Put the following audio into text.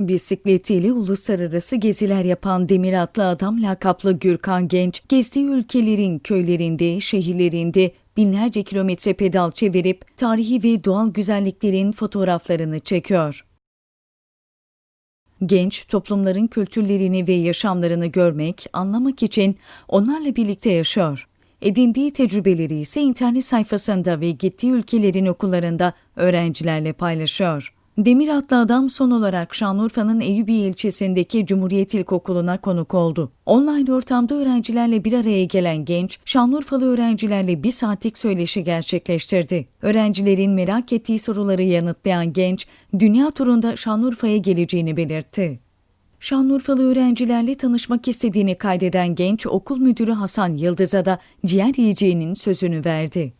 Bisikletiyle uluslararası geziler yapan Demir adlı adam lakaplı Gürkan Genç, gezdiği ülkelerin köylerinde, şehirlerinde binlerce kilometre pedal çevirip tarihi ve doğal güzelliklerin fotoğraflarını çekiyor. Genç, toplumların kültürlerini ve yaşamlarını görmek, anlamak için onlarla birlikte yaşıyor. Edindiği tecrübeleri ise internet sayfasında ve gittiği ülkelerin okullarında öğrencilerle paylaşıyor. Demir adlı adam son olarak Şanlıurfa'nın Eyüpiye ilçesindeki Cumhuriyet İlkokulu'na konuk oldu. Online ortamda öğrencilerle bir araya gelen genç, Şanlıurfalı öğrencilerle bir saatlik söyleşi gerçekleştirdi. Öğrencilerin merak ettiği soruları yanıtlayan genç, dünya turunda Şanlıurfa'ya geleceğini belirtti. Şanlıurfalı öğrencilerle tanışmak istediğini kaydeden genç okul müdürü Hasan Yıldız'a da ciğer yiyeceğinin sözünü verdi.